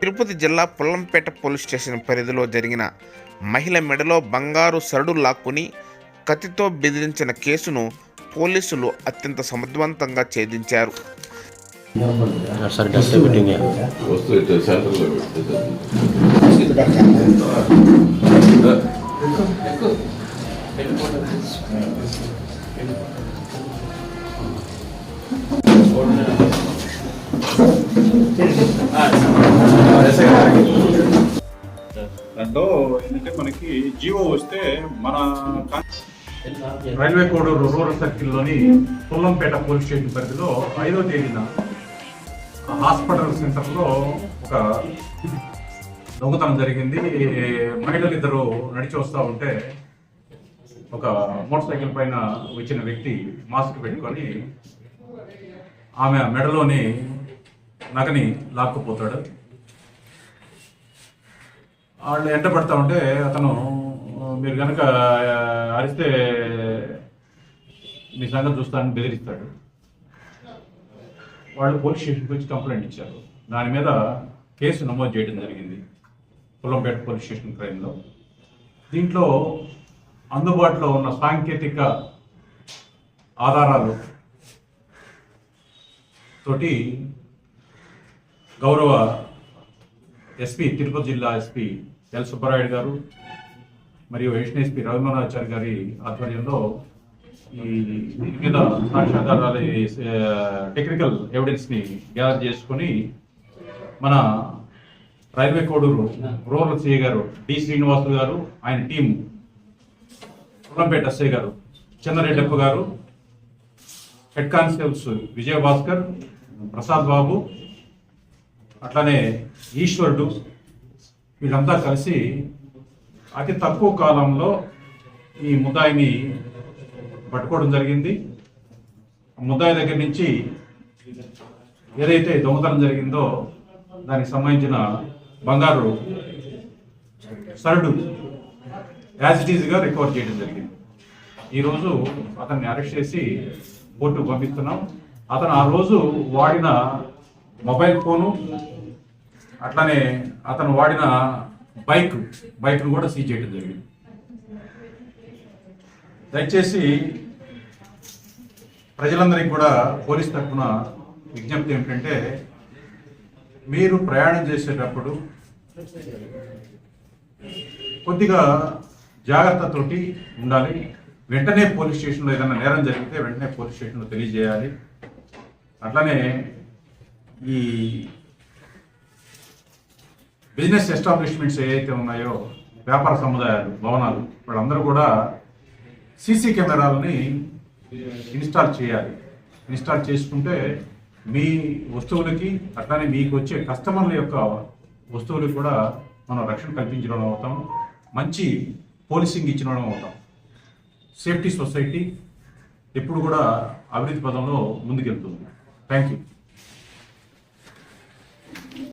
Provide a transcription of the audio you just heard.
తిరుపతి జిల్లా Pullampeta police station పరిధిలో జరిగిన మహిళ మెడలో బంగారు సరడు లాక్కుని కత్తితో బెదిరించిన కేసును పోలీసులు అత్యంత సమర్థవంతంగా ఛేదించారు. దాంట్లో ఏంటంటే మనకి జియో వస్తే మన రైల్వే కోడూరు రూరల్ సర్కిల్లోని తుల్లంపేట పోలీస్ స్టేషన్ పరిధిలో ఐదో తేదీన హాస్పిటల్ సెంటర్లో ఒక దొంగతనం జరిగింది. మహిళలు ఇద్దరు నడిచి వస్తూ ఉంటే ఒక మోటార్ సైకిల్ పైన వచ్చిన వ్యక్తి మాస్క్ పెట్టుకొని ఆమె మెడలోని నగని లాక్కుపోతాడు. వాళ్ళు ఎంట పడతా ఉంటే అతను మీరు కనుక అరిస్తే మీ సంగతి చూస్తానని బెదిరిస్తాడు. వాళ్ళు పోలీస్ స్టేషన్కి వచ్చి కంప్లైంట్ ఇచ్చారు. దాని మీద కేసు నమోదు చేయడం జరిగింది. పుల్లంపేట పోలీస్ స్టేషన్ క్రైమ్లో. దీంట్లో అందుబాటులో ఉన్న సాంకేతిక ఆధారాలు తోటి గౌరవ ఎస్పీ తిరుపతి జిల్లా ఎస్పీ ఎల్. సుబ్బరాయుడు గారు మరియు ఎడిషనల్ ఎస్పీ రఘునాథాచారి గారి ఆధ్వర్యంలో ఈ దీని మీద టెక్నికల్ ఎవిడెన్స్ని గ్యాదర్ చేసుకొని మన railway Koduru rural CI garu D. Srinivasulu garu ఆయన team Runampeta SI garu Chennareddappa garu head constables Vijayabhaskar Prasad Babu అట్లానే ఈశ్వరుడు వీళ్ళంతా కలిసి అతి తక్కువ కాలంలో ఈ ముద్దాయిని పట్టుకోవడం జరిగింది. ముదాయి ముద్దాయి దగ్గర నుంచి ఏదైతే దొంగతనం జరిగిందో దానికి సంబంధించిన బంగారు సరుడు యాజ్ ఇట్ ఈజ్గా రికవర్ చేయడం జరిగింది. ఈరోజు అతన్ని అరెస్ట్ చేసి కోర్టుకు పంపిస్తున్నాం. అతను ఆ రోజు వాడిన మొబైల్ ఫోను అట్లానే అతను వాడిన బైక్ బైక్ను కూడా సీజ్ చేయడం జరిగింది. దయచేసి ప్రజలందరికీ కూడా పోలీస్ తరఫున విజ్ఞప్తి ఏమిటంటే మీరు ప్రయాణం చేసేటప్పుడు కొద్దిగా జాగ్రత్తతోటి ఉండాలి. వెంటనే పోలీస్ స్టేషన్లో ఏదైనా నేరం జరిగితే వెంటనే పోలీస్ స్టేషన్లో తెలియజేయాలి. అట్లనే ఈ బిజినెస్ ఎస్టాబ్లిష్మెంట్స్ ఏవైతే ఉన్నాయో వ్యాపార సముదాయాలు భవనాలు వాళ్ళందరూ కూడా సీసీ కెమెరాలని ఇన్స్టాల్ చేయాలి. ఇన్స్టాల్ చేసుకుంటే మీ వస్తువులకి అట్లానే మీకు వచ్చే కస్టమర్ల యొక్క వస్తువులకు కూడా మనం రక్షణ కల్పించడం అవుతాం. మంచి పోలీసింగ్ ఇచ్చిన అవుతాం. సేఫ్టీ సొసైటీ ఎప్పుడు కూడా అభివృద్ధి పదంలో ముందుకెళ్తుంది. Thank you.